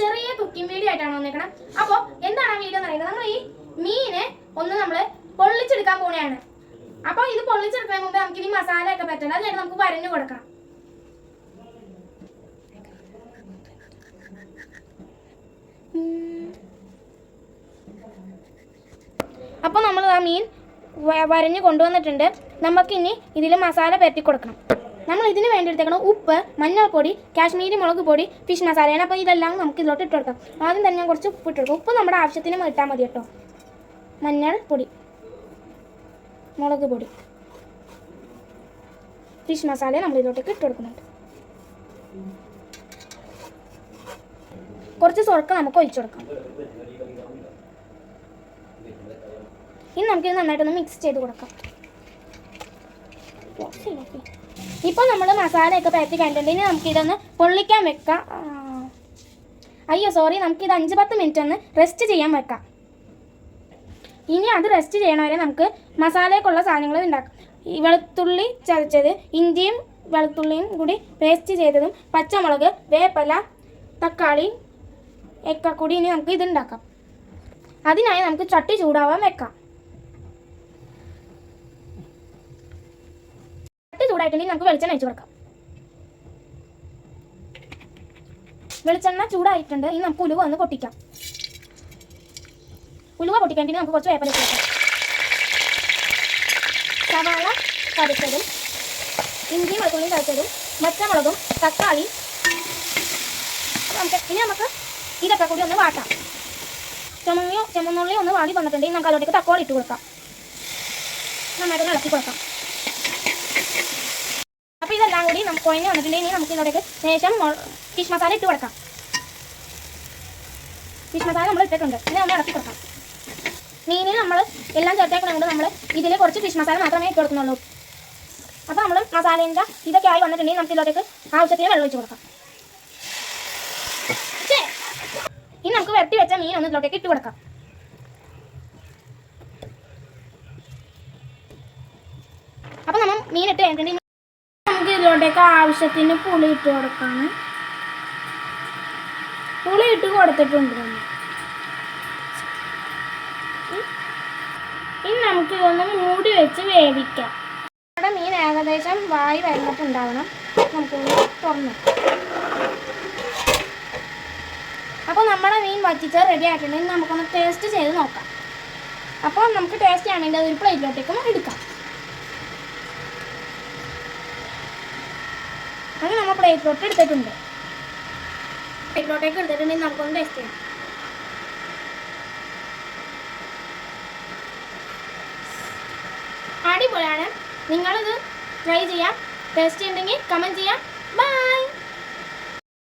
ചെറിയ cooking video ആയിട്ടാണ് വന്നേക്കണം. അപ്പോൾ എന്താണ് ആ വീഡിയോ എന്ന് പറയുന്നത്? നമ്മൾ ഈ മീനെ ഒന്ന് നമ്മൾ പൊള്ളിച്ചെടുക്കാൻ പോണെയാണ് അപ്പോൾ ഇത് പൊള്ളിച്ചെടുക്കാൻ മുമ്പ് നമുക്ക് ഇനി മസാല ഒക്കെ പറ്റണം. അതിനായിട്ട് നമുക്ക് വരഞ്ഞു കൊടുക്കാം അപ്പോൾ നമ്മൾ ആ മീൻ വരഞ്ഞു കൊണ്ടുവന്നിട്ടുണ്ട്. നമുക്കിനി ഇതിൽ മസാല പരത്തി കൊടുക്കണം. നമ്മൾ ഇതിന് വേണ്ടി എടുത്തേക്കണം ഉപ്പ് മഞ്ഞൾപ്പൊടി കാശ്മീരി മുളക് പൊടി ഫിഷ് മസാലയാണ് അപ്പോൾ ഇതെല്ലാം നമുക്ക് ഇതിലോട്ട് ഇട്ട് കൊടുക്കാം ആദ്യം തന്നെ ഞാൻ കുറച്ച് ഉപ്പ് ഇട്ട് കൊടുക്കും ഉപ്പ് നമ്മുടെ ആവശ്യത്തിന് ഇട്ടാൽ മതി കേട്ടോ. മഞ്ഞൾ പൊടി മുളക് പൊടി ഫിഷ് മസാല നമ്മൾ ഇതിലോട്ടേക്ക് ഇട്ട് കൊടുക്കുന്നുണ്ട് കുറച്ച് സ്വർക്ക നമുക്ക് ഒഴിച്ചു കൊടുക്കാം. ഇനി നമുക്കിത് നന്നായിട്ടൊന്ന് മിക്സ് ചെയ്ത് കൊടുക്കാം. ഇപ്പോൾ നമ്മൾ മസാലയൊക്കെ പരത്തി കഴിഞ്ഞിട്ടുണ്ട് നമുക്ക് ഇതൊന്ന് പൊള്ളിക്കാൻ വെക്കാം. അയ്യോ സോറി നമുക്കിത് അഞ്ച് പത്ത് മിനിറ്റ് ഒന്ന് റെസ്റ്റ് ചെയ്യാൻ വെക്കാം. ഇനി അത് റെസ്റ്റ് ചെയ്യണവരെ നമുക്ക് മസാലയ്ക്കുള്ള സാധനങ്ങൾ ഉണ്ടാക്കാം. വെളുത്തുള്ളി ചതച്ചത് ഇഞ്ചിയും വെളുത്തുള്ളിയും കൂടി പേസ്റ്റ് ചെയ്തതും പച്ചമുളക് വേപ്പല തക്കാളി ഒക്കെ കൂടി ഇനി നമുക്ക് ഇത് ഉണ്ടാക്കാം. അതിനായി നമുക്ക് ചട്ടി ചൂടാവാൻ വെക്കാം ചട്ടി ചൂടായിട്ടുണ്ടെങ്കിൽ നമുക്ക് വെളിച്ചെണ്ണ ഒഴിച്ച് കൊടുക്കാം. വെളിച്ചെണ്ണ ചൂടായിട്ടുണ്ട്. ഇനി നമുക്ക് ഉലുവ ഒന്ന് പൊട്ടിക്കാം. ഉലുവ പൊട്ടിക്കാണ്ടെങ്കിൽ നമുക്ക് കുറച്ച് വേപ്പല കൊടുക്കാം. സവാള കറിച്ചതും ഇഞ്ചി വെളുത്തുള്ളിയും കറിച്ചതും മച്ചമുളകും തക്കാളി. നമുക്ക് ഇനി നമുക്ക് ഇതൊക്കെ കൂടി ഒന്ന് വാട്ടാം. ചുമങ്ങിയോ ചുമന്നുള്ളി ഒന്ന് വാടി വന്നിട്ടുണ്ടെങ്കിൽ നമുക്ക് അതിലോട്ടേക്ക് തക്കോളി ഇട്ട് കൊടുക്കാം. നന്നായിട്ട് ഇളക്കി കൊടുക്കാം. കൂടി നമുക്ക് കുഴഞ്ഞ് വന്നിട്ടുണ്ടെങ്കിൽ നമുക്ക് ഇതിലേക്ക് ശേഷം ഫിഷ് മസാല ഇട്ട് കൊടുക്കാം. ഫിഷ് മസാല നമ്മൾ ഇട്ടിട്ടുണ്ട്. ഇനി നമ്മൾ ഇളക്കി കൊടുക്കാം. മീനിൽ നമ്മൾ എല്ലാം ചേർത്തേക്കണം കൊണ്ട് നമ്മൾ ഇതിൽ കുറച്ച് ഫിഷ് മസാല മാത്രമേ ഇട്ട് കൊടുക്കുന്നുള്ളൂ. അപ്പോൾ നമ്മൾ മസാലേന്റെ ഇതൊക്കെ ആയി വന്നിട്ടുണ്ടെങ്കിൽ നമുക്ക് ഇതിലേക്ക് ആവശ്യത്തിന് വെള്ളം ഒഴിച്ച് കൊടുക്കാം. ഇനി നമുക്ക് വരട്ടി വെച്ച മീൻ ഒന്ന് ഇതിലോട്ടേക്ക് ഇട്ട് കൊടുക്കാം. അപ്പം നമ്മൾ മീൻ ഇട്ട് കഴിഞ്ഞിട്ടുണ്ടെങ്കിൽ ഇതിലോട്ടേക്ക് ആവശ്യത്തിന് പുളി ഇട്ട് കൊടുക്കാണ്. പുളി ഇട്ട് കൊടുത്തിട്ടുണ്ട് നമ്മൾ. ഇനി നമുക്ക് ഇതൊന്ന് മൂടി വെച്ച് വേവിക്കാം. നമ്മുടെ മീൻ ഏകദേശം വായി വരുന്നിട്ടുണ്ടാവണം നമുക്കൊന്ന് തുറന്നു അപ്പോൾ നമ്മുടെ മീൻ വറ്റിച്ച് റെഡി ആയിട്ടുണ്ടെങ്കിൽ നമുക്കൊന്ന് ടേസ്റ്റ് ചെയ്ത് നോക്കാം. അപ്പോൾ നമുക്ക് ടേസ്റ്റ് ചെയ്യാൻ വേണ്ടി അതൊരു പ്ലേറ്റിലോട്ടേക്കും എടുക്കാം അത് നമ്മൾ പ്ലേറ്റിലോട്ട് എടുത്തിട്ടുണ്ട്. പ്ലേറ്റിലോട്ടേക്ക് എടുത്തിട്ടുണ്ടെങ്കിൽ നമുക്കൊന്ന് ടേസ്റ്റ് ചെയ്യാം. അടിപൊളിയാണ്. നിങ്ങളിത് ട്രൈ ചെയ്യാം. ടേസ്റ്റ് ഉണ്ടെങ്കിൽ കമന്റ് ചെയ്യാം. ബൈ